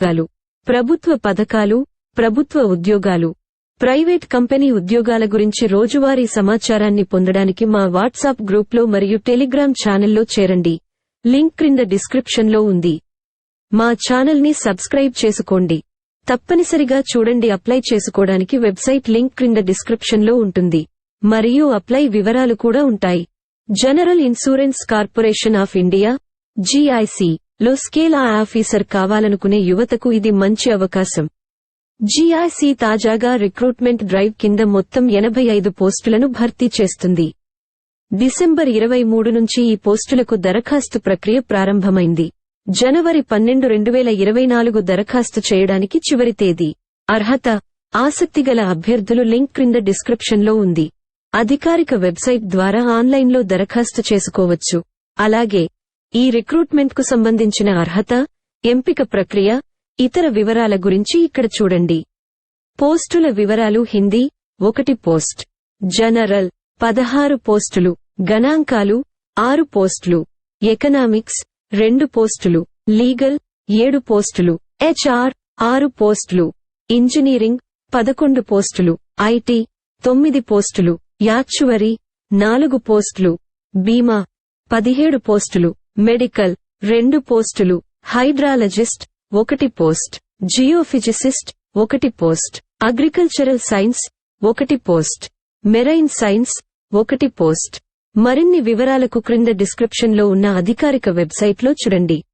ఉద్యోగాలు ప్రభుత్వ పథకాలు ప్రభుత్వ ఉద్యోగాలు. ప్రైవేట్ కంపెనీ ఉద్యోగాల గురించి రోజువారీ సమాచారాన్ని పొందడానికి మా వాట్సాప్ గ్రూప్లో మరియు టెలిగ్రామ్ ఛానల్లో చేరండి. లింక్ క్రింద డిస్క్రిప్షన్లో ఉంది. మా ఛానల్ని సబ్స్క్రైబ్ చేసుకోండి. తప్పనిసరిగా చూడండి అప్లై చేసుకోవడానికి వెబ్సైట్ లింక్ క్రింద డిస్క్రిప్షన్లో ఉంటుంది. మరియు అప్లై వివరాలు కూడా ఉంటాయి. General insurance corporation of India GIC లో స్కేల్ ఆఫీసర్ కావాలనుకునే యువతకు ఇది మంచి అవకాశం. జీఐసి తాజాగా రిక్రూట్మెంట్ డ్రైవ్ కింద మొత్తం ఎనభై ఐదు పోస్టులను భర్తీ చేస్తుంది. డిసెంబర్ ఇరవై మూడు నుంచి ఈ పోస్టులకు దరఖాస్తు ప్రక్రియ ప్రారంభమైంది. జనవరి పన్నెండు రెండు వేల ఇరవై నాలుగు దరఖాస్తు చేయడానికి చివరి తేదీ. అర్హత ఆసక్తిగల అభ్యర్థులు లింక్ క్రింద డిస్క్రిప్షన్లో ఉంది. అధికారిక వెబ్సైట్ ద్వారా ఆన్లైన్లో దరఖాస్తు చేసుకోవచ్చు. అలాగే ఈ రిక్రూట్మెంట్కు సంబంధించిన అర్హత ఎంపిక ప్రక్రియ ఇతర వివరాల గురించి ఇక్కడ చూడండి. పోస్టుల వివరాలు హిందీ ఒకటి పోస్ట్. జనరల్ పదహారు పోస్టులు. గణాంకాలు ఆరు పోస్టులు. ఎకనామిక్స్ రెండు పోస్టులు. లీగల్ ఏడు పోస్టులు. హెచ్ఆర్ ఆరు పోస్టులు. ఇంజనీరింగ్ పదకొండు పోస్టులు. ఐటీ తొమ్మిది పోస్టులు. యాక్చువరీ నాలుగు పోస్టులు. బీమా పదిహేడు పోస్టులు. మెడికల్ రెండు పోస్టులు. హైడ్రాలజిస్ట్ ఒకటి పోస్ట్. జియోఫిజిసిస్ట్ ఒకటి పోస్ట్. అగ్రికల్చరల్ సైన్స్ ఒకటి పోస్ట్. మెరైన్ సైన్స్ ఒకటి పోస్ట్. మరిన్ని వివరాలకు క్రింద డిస్క్రిప్షన్లో ఉన్న అధికారిక వెబ్సైట్లో చూడండి.